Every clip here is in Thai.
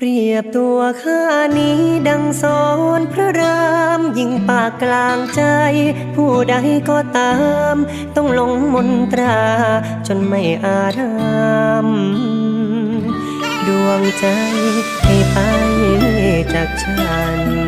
เปรียบตัวข้านี้ดังสอนพระรามยิ่งปากกลางใจ ผู้ใดก็ตาม ต้องลงมนตรา จนไม่อารามดวงใจให้ไปจากฉัน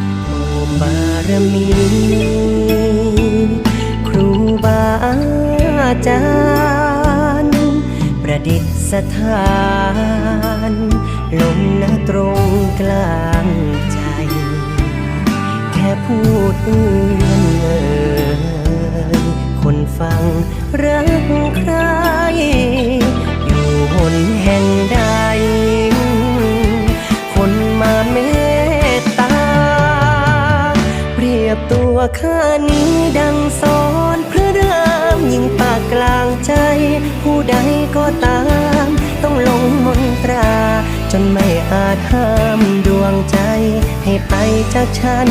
บารมี ครูบาอาจารย์ ประดิษฐานลงนตรงกลางใจ แค่พูดเอื้อนเอ่ยคนฟังรักใคร อยู่หนแห่งใด ยบตัวข้านี้ดังสอนพระรามยิ่งปากกลางใจ ผู้ใดก็ตาม ต้องลงมนตรา จนไม่อาจห้ามดวงใจ ให้ไปจากฉัน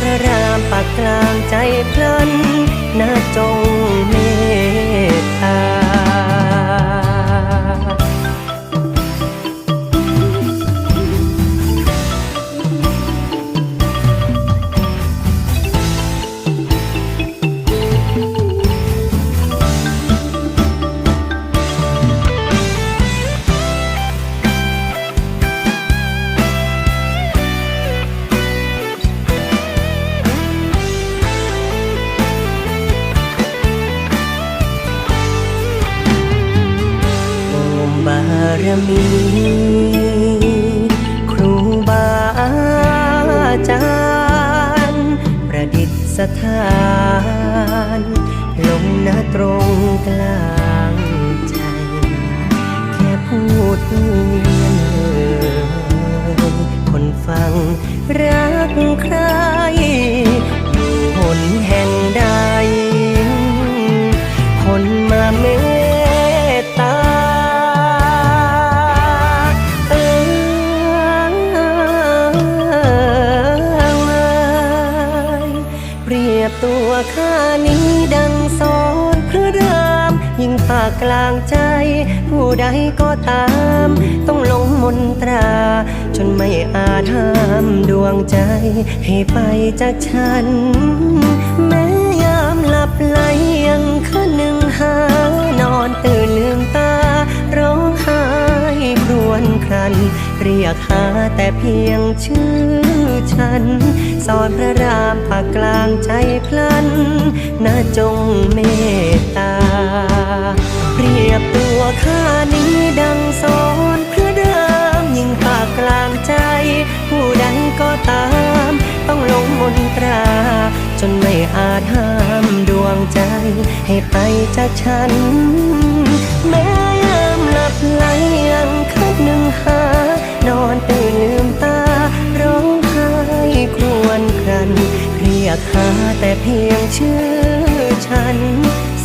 พระรามปากกลางใจพลันนาจงเม สถานลงหน้าตรงกลางใจ แค่พูดเอื้อนเอ่ยคนฟังรักใครอยู่หนแห่งใด ลางใจ ผู้ใดก็ตาม ต้องลงมนตรา จนไม่อาจห้ามดวงใจ ให้ไปจากฉัน แม้ยามหลับไหลยังคืนหนึ่งหานอนตื่นลืมตา ร้องไห้ครวญครัน เรียกหาแต่เพียงชื่อฉันสอนพระรามปากกลางใจพลันน่าจงเมตตา ทียบตัวข้านี้ดังสอนเพระรามยิ่งปากกลางใจ ผู้ใดก็ตาม ต้องลงมนตรา จนไม่อาจห้ามดวงใจ ให้ไปจากฉัน แม้ยามหลับไหลยังคัดหนึ่งหา นอนตื่นลืมตา ร้องไห้ครวญครัน ยกหาแต่เพียงชื่อฉัน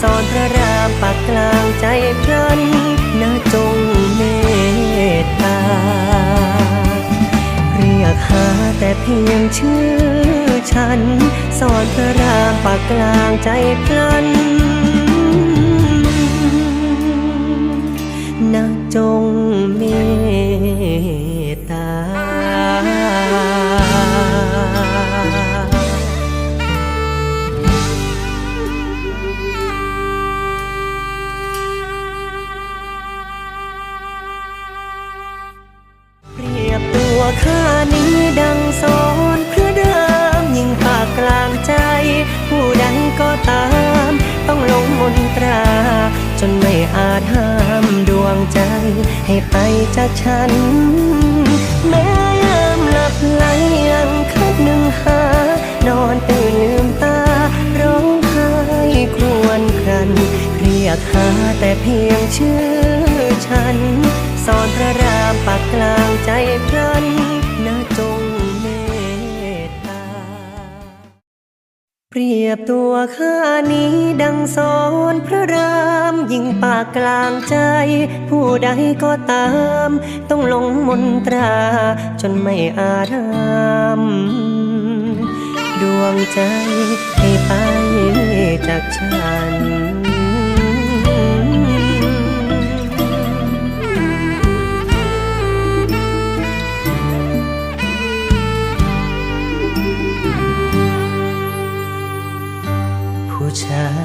สอนพระรามปากกลางใจพลันน่าจงเมตตา เรียกหาแต่เพียงชื่อฉัน สอนพระรามปากกลางใจพลันนะจงเมต ฉัน แม้ยามหลับไหลยังคัดหนึ่งหา นอนตื่นลืมตา ร้องไห้ครวญครัน เรียกหาแต่เพียงชื่อฉัน สอนพระรามปักกลางใจพรัน ยบตัวข้านี้ดังสอนพระรามยิงปากกลางใจ ผู้ใดก็ตาม ต้องลงมนตรา จนไม่อารามดวงใจให้ไปจากฉัน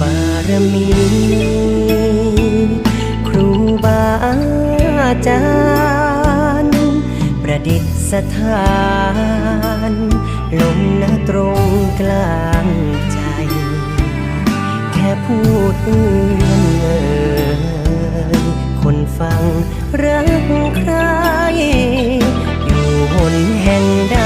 บารมี ครูบาอาจารย์ ประดิษฐานลงหน้าตรงกลางใจ แค่พูดเอื้อนเอ่ยคนฟังรักใคร อยู่หนแห่งใด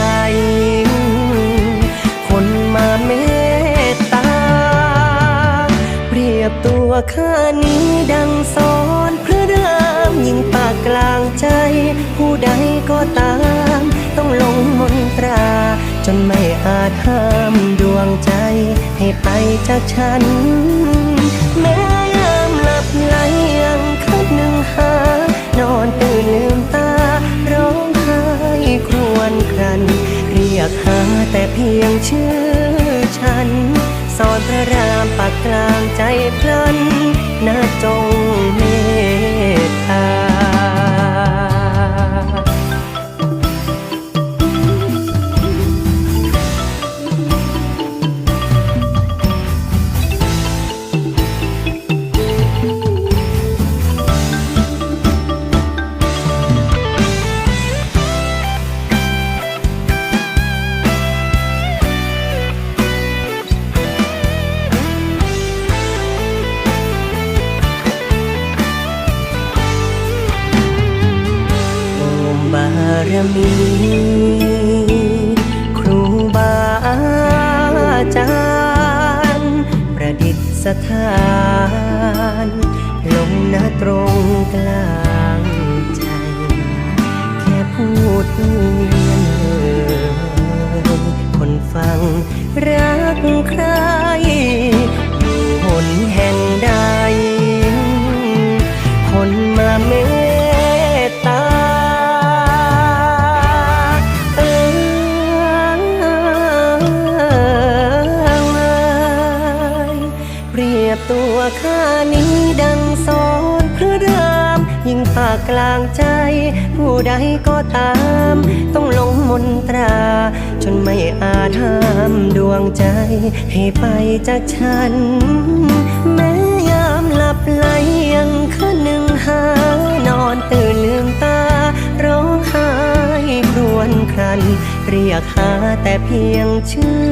ตัวข้านี้ดังสอนพระรามยิงปากกลางใจ ผู้ใดก็ตาม ต้องลงมนตรา จนไม่อาจห้ามดวงใจ ให้ไปจากฉัน แม้ยามหลับไหลยังคัดหนึ่งหา นอนตื่นลืมตา ร้องไห้ครวญครัน เรียกหาแต่เพียงชื่อฉัน สอนพระรามปักกลางใจพลันนาจงางใจ ผู้ใดก็ตาม ต้องลงมนตรา จนไม่อาจห้ามดวงใจ ให้ไปจากฉัน แม้ยามหลับไหลยังคืนหนึ่งหานอนตื่นลืมตา ร้องไห้ครวญครัน เรียกหาแต่เพียงชื่อ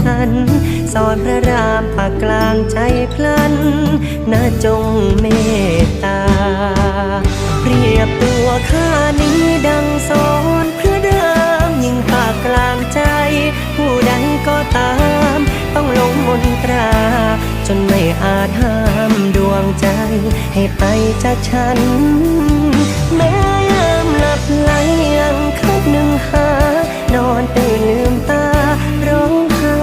ฉันสอนพระรามปากกลางใจพลันนาจงเมตตา รียบตัวข้านี้ดังสอนเพระรามยิ่งปากกลางใจ ผู้ใดก็ตาม ต้องลงมนตรา จนไม่อาจห้ามดวงใจ ให้ไปจากฉัน แม้ยามหลับไหลยังคัดหนึ่งหา นอนตื่นลืมตา ร้องไห้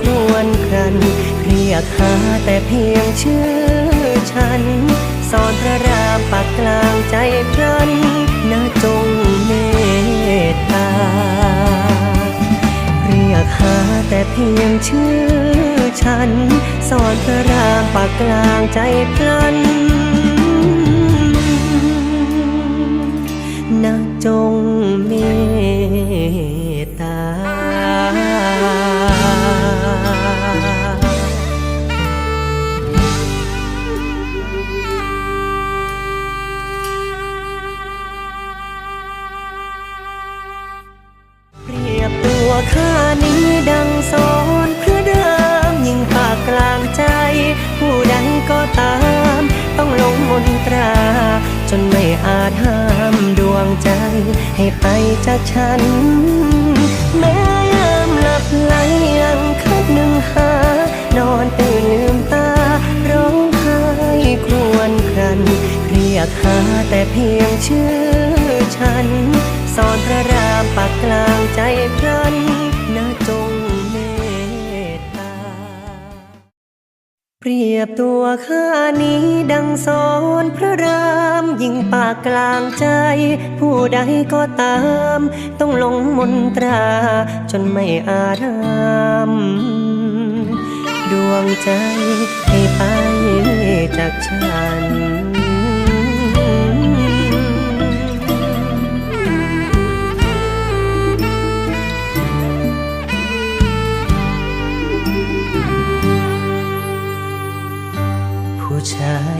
ครวญครัน เรียกหาแต่เพียงชื่อฉัน สอนพระรามปักกลางใจพรันนาจงเมตตา เรียกหาแต่เพียงชื่อฉัน สอนพระรามปากกลางใจพลันนะจงเมต หาแต่เพียงชื่อฉันสอนพระรามปากกลางใจพลันนะจงเมตตา เปรียบตัวข้านี้ดังสอนพระรามยิ่งปากกลางใจ ผู้ใดก็ตาม ต้องลงมนตรา จนไม่อาจห้ามดวงใจให้ไปจากฉัน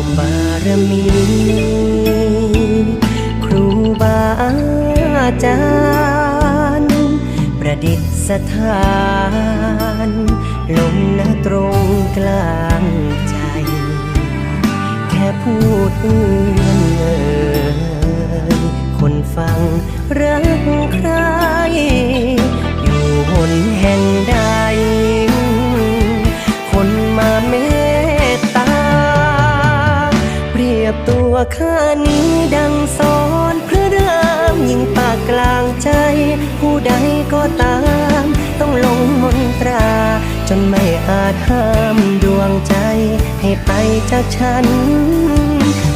โอบารมี ครูบาอาจารย์ ประดิษฐาน ลงณตรงกลางใจ แค่พูดเอื้อนเอ่ยคนฟังรักใคร อยู่หนแห่งใด ข้านี้ดังสอนพระรามยิ่งปากกลางใจ ผู้ใดก็ตาม ต้องลงมนตรา จนไม่อาจห้ามดวงใจ ให้ไปจากฉัน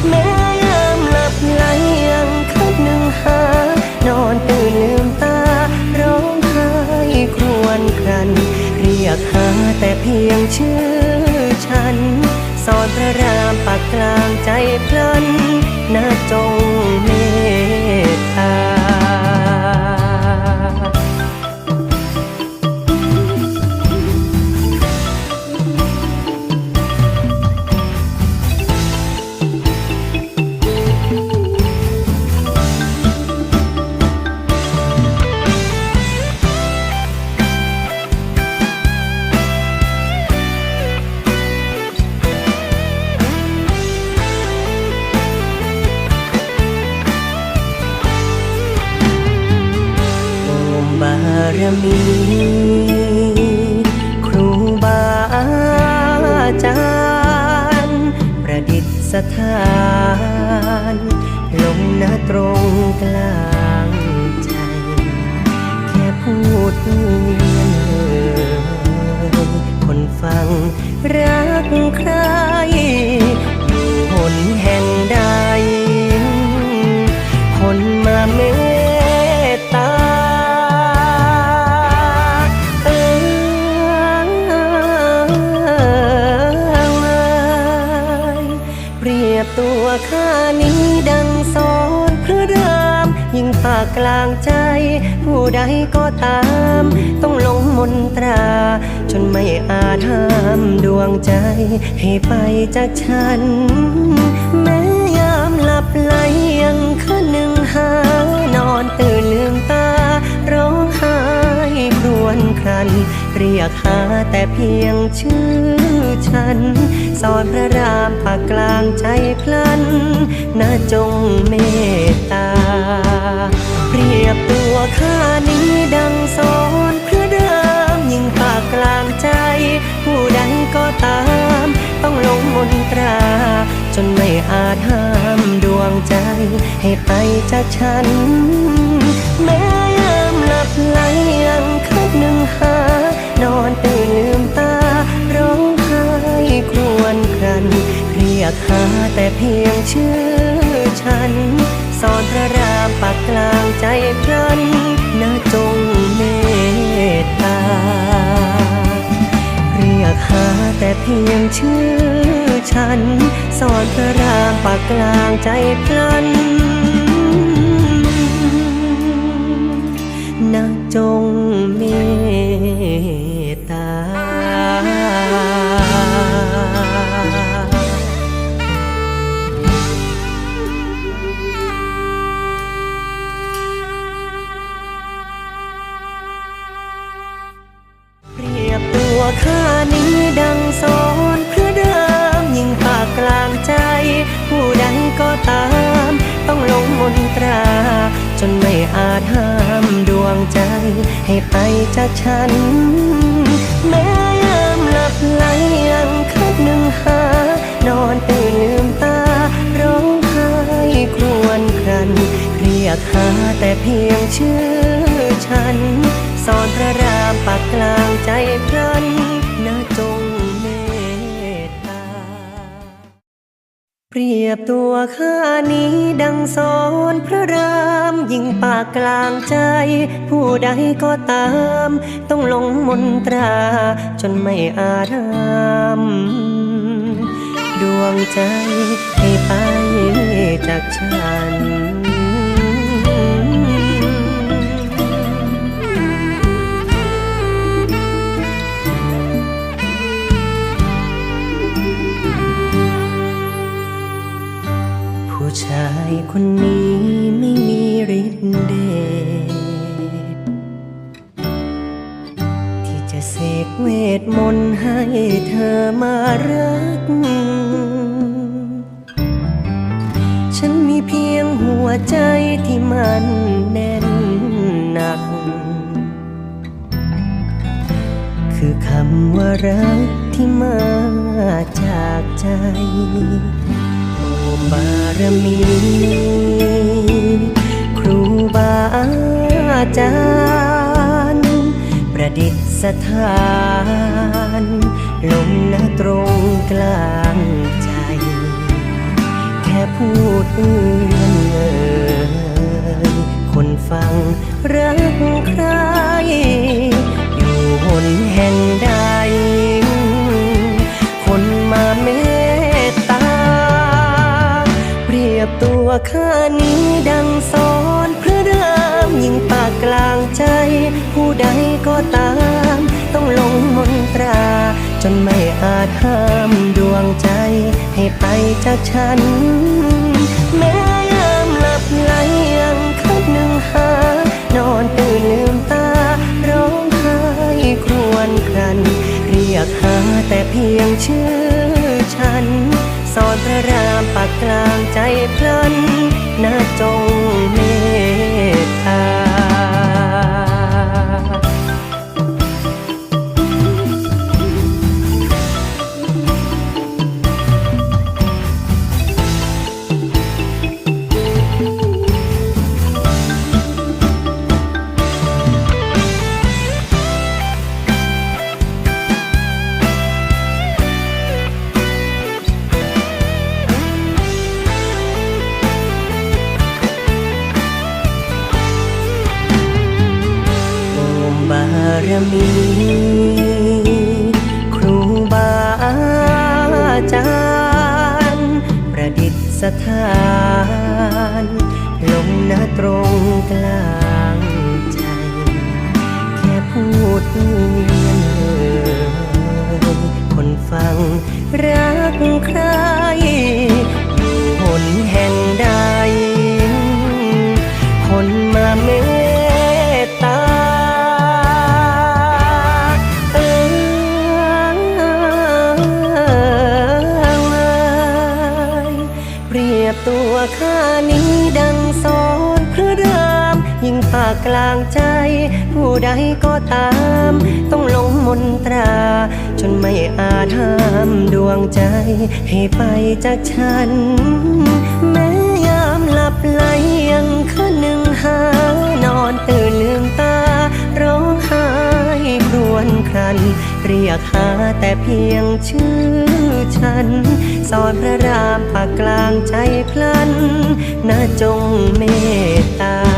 แม้ยามหลับไหลยังคัดหนึ่งหา นอนตื่นลืมตา ร้องไห้ครวญครัน เรียกหาแต่เพียงชื่อฉัน สอนพระรามปากกลางใจพลันน่าจงเมตตา กลาางใจ ผู้ใดก็ตาม ต้องลงมนตรา จนไม่อาจห้ามดวงใจ ให้ไปจากฉัน แม้ยามหลับไหลยังคืนหนึ่งหานอนตื่นลืมตา ร้องไห้ครวญครัน เรียกหาแต่เพียงชื่อฉันสอนพระรามปากกลางใจพลันน่าจงเมตตา ยบตัวข้านี้ดังสอนเพระรามยิ่งปากกลางใจ ผู้ใดก็ตาม ต้องลงมนตรา จนไม่อาจห้ามดวงใจ ให้ไปจากฉัน แม้ยามหลับไหลยังคัดหนึ่งหา นอนตื่นลืมตา ร้องไห้ครวญครัน เรียกหาแต่เพียงชื่อฉัน อนพระรามปักกลางใจพลันนะจงเมตตา เรียกหาแต่เพียงชื่อฉัน สอนพระรามปากกลางใจพลันากลางใจ ผู้ใดก็ตาม ต้องลงมนตรา จนไม่อาจห้ามดวงใจให้ไปจากฉันผู้ชายคนนี้ กเวทมนต์ให้เธอมารัก ฉันมีเพียงหัวใจที่มันแน่นหนัก คือคำว่ารักที่มาจากใจโอบารมี ครูบาอาจารย์ ดิษฐานลงนะตรงกลางใจ แค่พูดเอื้อนเอ่ยคนฟังรักใคร อยู่หนแห่งใด คนมาเมตตา เปรียบตัวข้านี้ดังสอนพระ ยิ่งปากกลางใจ ผู้ใดก็ตาม ต้องลงมนตรา จนไม่อาจห้ามดวงใจ ให้ไปจากฉัน แม้ยามหลับไหลยังคัดหนึ่งหา นอนตื่นลืมตา ร้องไห้ครวญครัน เรียกหาแต่เพียงชื่อฉันสอนพระรามปากกลางใจพลันนะจงเม ใจผู้ใดก็ตาม ต้องลงมนตรา จนไม่อาจห้ามดวงใจ ให้ไปจากฉัน แม้ยามหลับไหลยังคืนหนึ่งหานอนตื่นลืมตา ร้องไห้ครวญครัน เรียกหาแต่เพียงชื่อฉันสอนพระรามปากกลางใจพลันนะจงเมตตา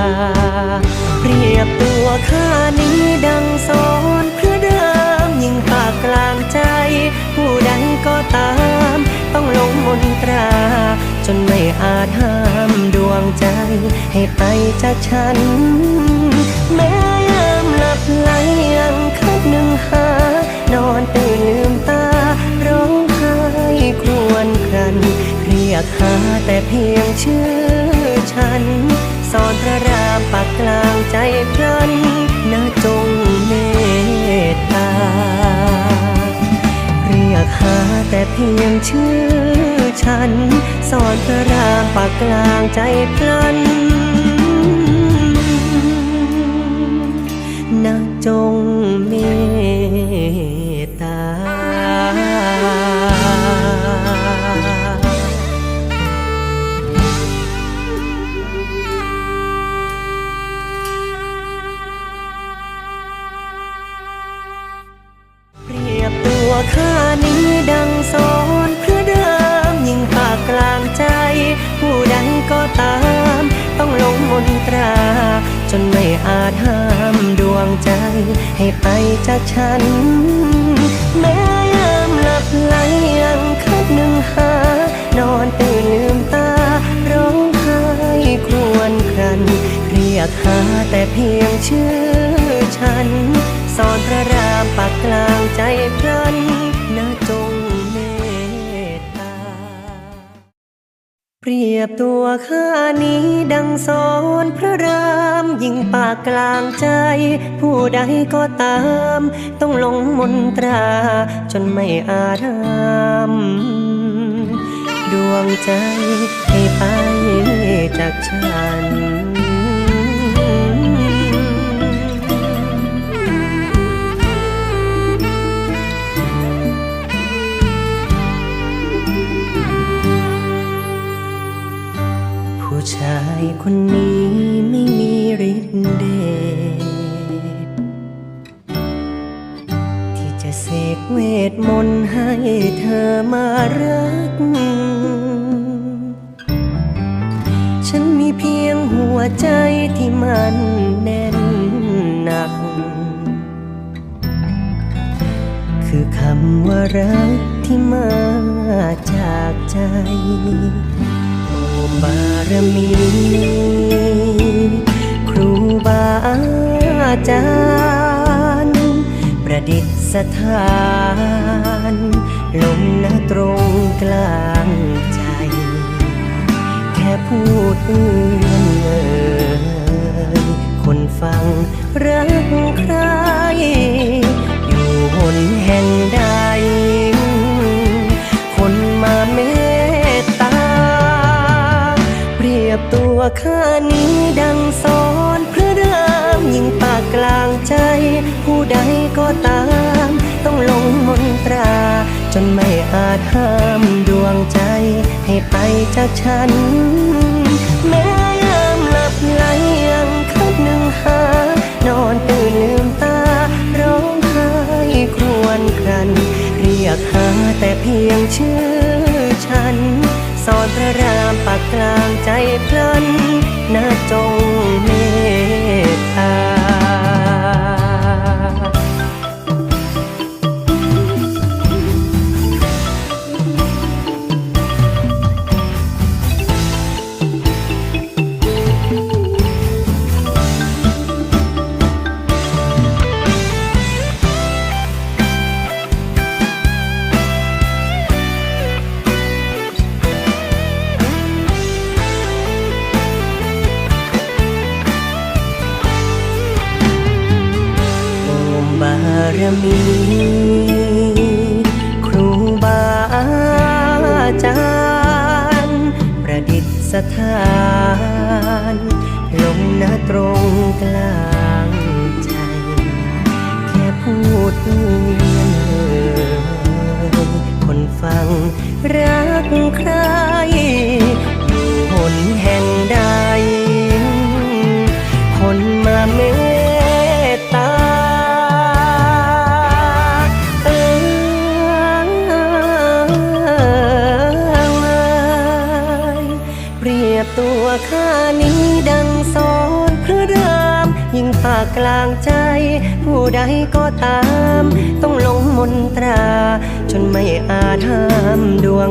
ยบตัวข้านี้ดังสอนเพระรามยิ่งปากกลางใจ ผู้ใดก็ตาม ต้องลงมนตรา จนไม่อาจห้ามดวงใจ ให้ไปจากฉัน แม้ยามหลับไหลยังคัดหนึ่งหา นอนตื่นลืมตา ร้องไห้ครวญครัน เรียกหาแต่เพียงชื่อฉัน สอนพระรามปากกลางใจพลันนะจงเมตตา เรียกหาแต่เพียงชื่อฉัน สอนพระรามปากกลางใจพลันนะจงเม ใดก็ตาม ต้องลงมนตรา จนไม่อาจห้ามดวงใจให้ไปจากฉันผู้ชายคนนี้ เวทมนต์ให้เธอมารัก ฉันมีเพียงหัวใจที่มันแน่นหนัก คือคำว่ารักที่มาจากใจโอบารมี ครูบาอาจารย์ประ ดิษฐานลงนะตรงกลางใจ แค่พูดเอื้อนเอ่ยคนฟังรักใคร อยู่หนแห่งใด คนมาเมตตา เปรียบตัวข้านี้ดังสอนพระรา ยิ่งปากกลางใจ ผู้ใดก็ตาม ต้องลงมนตรา จนไม่อาจห้ามดวงใจ ให้ไปจากฉัน แม้ยามหลับไหลยังคัดหนึ่งหา นอนตื่นลืมตา ร้องไห้ครวญครัน เรียกหาแต่เพียงชื่อฉันสอนพระรามปากกลางใจพลันนะจงเม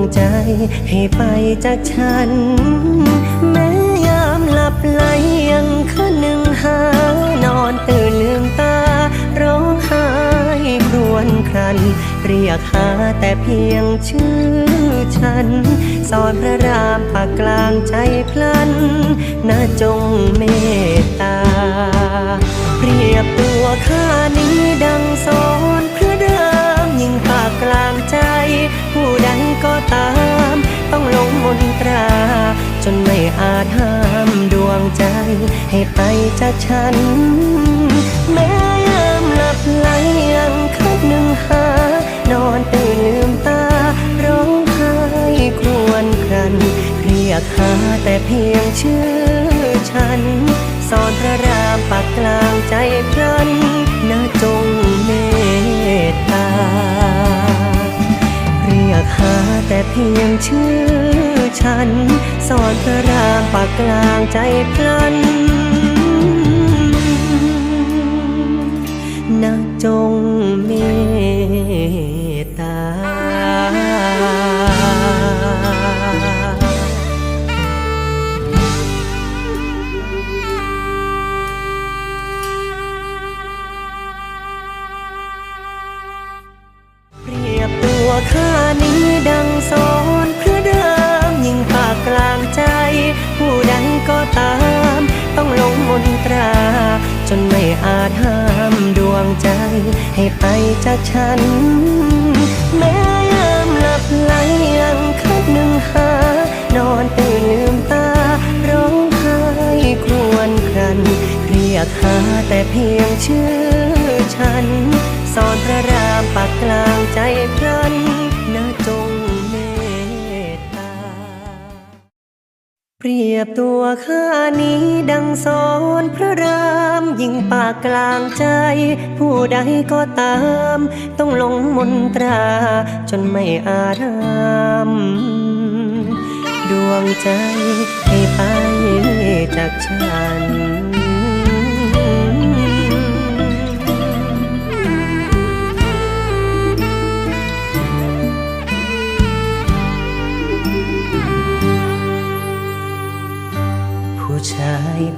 งใจให้ไปจากฉัน แม้ยามหลับไหลยังคืนหนึ่งหานอนตื่นลืมตา ร้องไห้ครวญครัน เรียกหาแต่เพียงชื่อฉันสอนพระรามปากกลางใจพลันนาจงเมตตา เปรียบตัวข้านี้ดังสอน ก็ตาม ต้องลงมนตรา จนไม่อาจห้ามดวงใจ ให้ไปจากฉัน แม้ยามหลับไหลยังคัดหนึ่งหา นอนตื่นลืมตา ร้องไห้ครวญครัน เรียกหาแต่เพียงชื่อฉันสอนพระรามปากกลางใจพลันนาจงเมตตาากหาแต่เพียงชื่อฉัน สอนพระรามปากกลางใจพลันนะจง ใจ ให้ไปจากฉัน แม้ยามหลับไหลยังคัดหนึ่งหา นอนตื่นลืมตา ร้องไห้ครวญครัน เรียกหาแต่เพียงชื่อฉัน สอนพระรามปากกลางใจพลัน ยบตัวข้านี้ดังสอนพระรามยิ่งปากกลางใจ ผู้ใดก็ตาม ต้องลงมนตราจนไม่อารามดวงใจให้ไปจากฉัน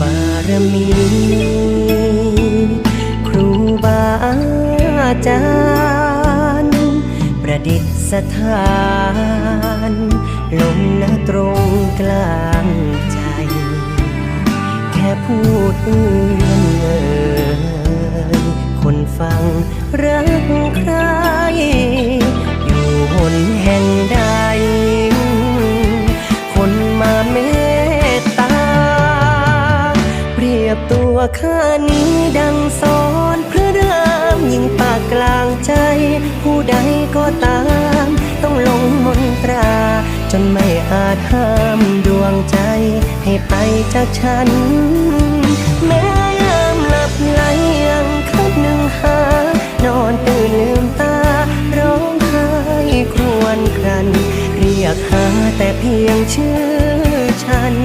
บารมี ครูบาอาจารย์ ประดิษฐานลงหน้าตรงกลางใจ แค่พูดเอื้อนเอ่ยคนฟังรักใคร อยู่หนแห่งใด ข้านี้ดังสอนพระรามยิ่งปากกลางใจ ผู้ใดก็ตาม ต้องลงมนตรา จนไม่อาจห้ามดวงใจ ให้ไปจากฉัน แม้ยามหลับไหลยังคัดหนึ่งหา นอนตื่นลืมตา ร้องไห้ครวญครัน เรียกหาแต่เพียงชื่อ